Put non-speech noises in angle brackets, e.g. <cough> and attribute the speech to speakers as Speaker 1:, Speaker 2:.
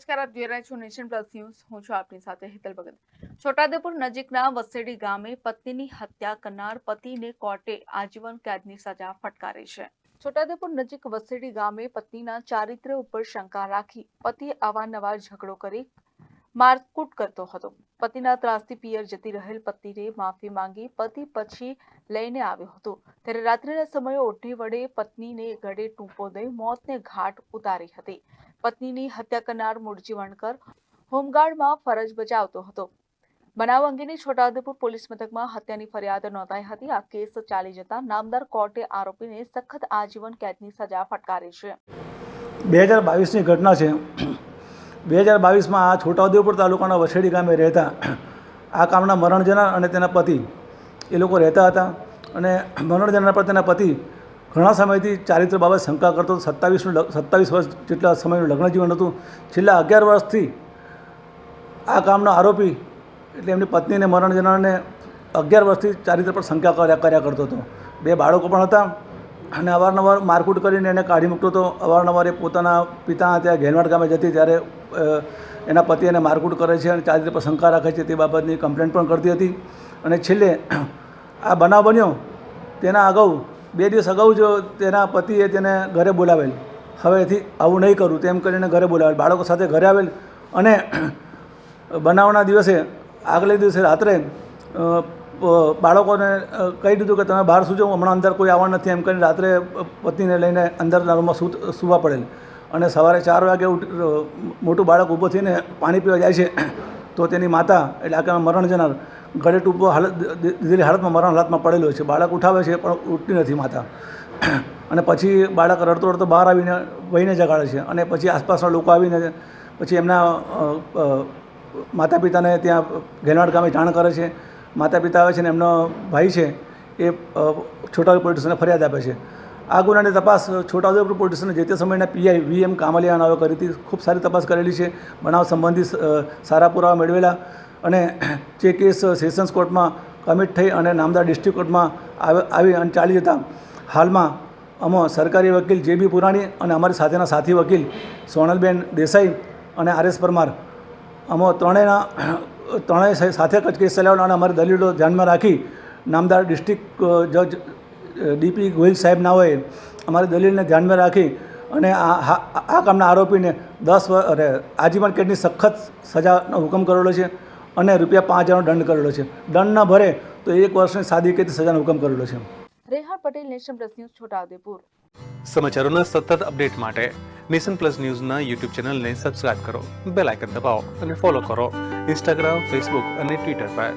Speaker 1: નમસ્કાર, આપ જોઈ રહ્યા છો નેશન પ્લસ ન્યૂઝ. હું છું આપની સાથે હેતલ ભગત. છોટાદેપુર નજીકના વસેડી ગામે પત્નીની હત્યા કરનાર પતિને કોર્ટે આજીવન કેદની સજા ફટકારી છે. છોટાદેપુર નજીક વસેડી ગામે પત્નીના ચારિત્ર ઉપર શંકા રાખી પતિએ અવારનવાર ઝઘડો કરી મારકૂટ કરતો હતો. પતિના ત્રાસથી પિયર જતી રહેલ પતિને માફી માંગી પતિ પછી લઈને આવ્યો હતો. ત્યારે રાત્રિના સમયે ઓઢી વડે પત્નીને ગળે ટૂંપો દઈ મોતને ઘાટ ઉતારી હતી. પત્નીની હત્યા કરનાર મૂળજી વણકર હોમગાર્ડમાં ફરજ બજાવતો હતો. બનાવ અંગેની છોટાઉદેપુર પોલીસ મથકમાં હત્યાની ફરિયાદ નોંધાઈ હતી. આ કેસ ચાલી જતા નામદાર કોર્ટે આરોપીને સખત આજીવન કેદની સજા ફટકારી છે.
Speaker 2: બે હજાર બાવીસની ઘટના છે. બે હજાર બાવીસમાં આ છોટાઉદેપુર તાલુકાના વસેડી ગામે રહેતા આ કામના મરણજનાર અને તેના પતિ એ લોકો રહેતા હતા અને મરણજના પર તેના પતિ ઘણા સમયથી ચારિત્ર બાબત શંકા કરતો હતો. સત્તાવીસનું સત્તાવીસ વર્ષ જેટલા સમયનું લગ્ન જીવન હતું. છેલ્લા અગિયાર વર્ષથી આ કામનો આરોપી એટલે એમની પત્નીને મરણ જનારને અગિયાર વર્ષથી ચારિત્ર પર શંકા કર્યા કર્યા કરતો હતો. બે બાળકો પણ હતા અને અવારનવાર મારકૂટ કરીને એને કાઢી મૂકતો હતો. અવારનવાર એ પોતાના પિતા ત્યાં ઘેલવાડ ગામે જતી ત્યારે એના પતિ એને મારકૂટ કરે છે અને ચારિત્ર પર શંકા રાખે છે તે બાબતની કમ્પ્લેન્ટ પણ કરતી હતી. અને છેલ્લે આ બનાવ બન્યો. તેના અગાઉ બે દિવસ અગાઉ જો તેના પતિએ તેને ઘરે બોલાવેલ. હવેથી આવું નહીં કરું, તેમ કરીને ઘરે બોલાવેલ. બાળકો સાથે ઘરે આવેલ અને બનાવના દિવસે, આગલે દિવસે રાત્રે બાળકોને કહી દીધું કે તમે બહાર સૂજો હમણાં અંદર કોઈ આવવાનું નથી, એમ કરીને રાત્રે પત્નીને લઈને અંદરના રૂમમાં સૂ સૂવા પડેલ. અને સવારે ચાર વાગે મોટું બાળક ઊભો થઈને પાણી પીવા જાય છે. તો તેની માતા, એટલે આ કે મરણ જનાર, ગળે ટૂંકો હાલત દીધેલી હાલતમાં મરણ હાલતમાં પડેલો છે. બાળક ઉઠાવે છે, પણ ઉઠતી નથી માતા. <clears throat> અને પછી બાળક રડતો રડતો બહાર આવીને વહીને જગાડે છે અને પછી આસપાસના લોકો આવીને, પછી એમના માતા પિતાને ત્યાં ઘેનાડ ગામે જાણ કરે છે. માતા પિતા આવે છે ને એમનો ભાઈ છે, એ છોટા પોલીસને ફરિયાદ આપે છે. આ ગુનાની તપાસ, છોટાઉદેપુર પોલીસ સ્ટેશને જે તે સમયના પીઆઈ વી એમ કામલિયા નાવે કરી હતી, ખૂબ સારી તપાસ કરેલી છે. બનાવ સંબંધિત સારા પુરાવા મેળવેલા અને જે કેસ સેશન્સ કોર્ટમાં કમિટ થઈ અને નામદાર ડિસ્ટ્રિક્ટ કોર્ટમાં આવે- અને ચાલી જતા. હાલમાં અમો સરકારી વકીલ જે બી પુરાણી અને અમારી સાથેના સાથી વકીલ સોનલબેન દેસાઈ અને આર એસ પરમાર અમો ત્રણેયના, ત્રણેય સાથે જ કેસ ચલાવવાનો અને અમારી દલીલો ધ્યાનમાં રાખી નામદાર ડિસ્ટ્રિક્ટ જજ ડીપી ગોહિલ સાહેબ હોય અમારી દલીલને ધ્યાનમાં રાખી અને આ આ- કામના આરોપીને દસ અરે આજીવન કેદની સખત સજાનો હુકમ કરેલો છે અને રૂપિયા પાંચ હજારનો દંડ કરેલો છે. દંડ ન ભરે તો એક વર્ષની સાદી કેદની સજાનો હુકમ કરેલો છે.
Speaker 1: Reha Patel nation plus news Chhota Udepur.
Speaker 3: સમાચારોના સતત અપડેટ માટે નેશન પ્લસ ન્યૂઝના યુટ્યુબ ચેનલને સબસ્ક્રાઇબ કરો બેલ આઇકન દબાવો અને ફોલો કરો ઇન્સ્ટાગ્રામ ફેસબુક અને ટ્વિટર પર.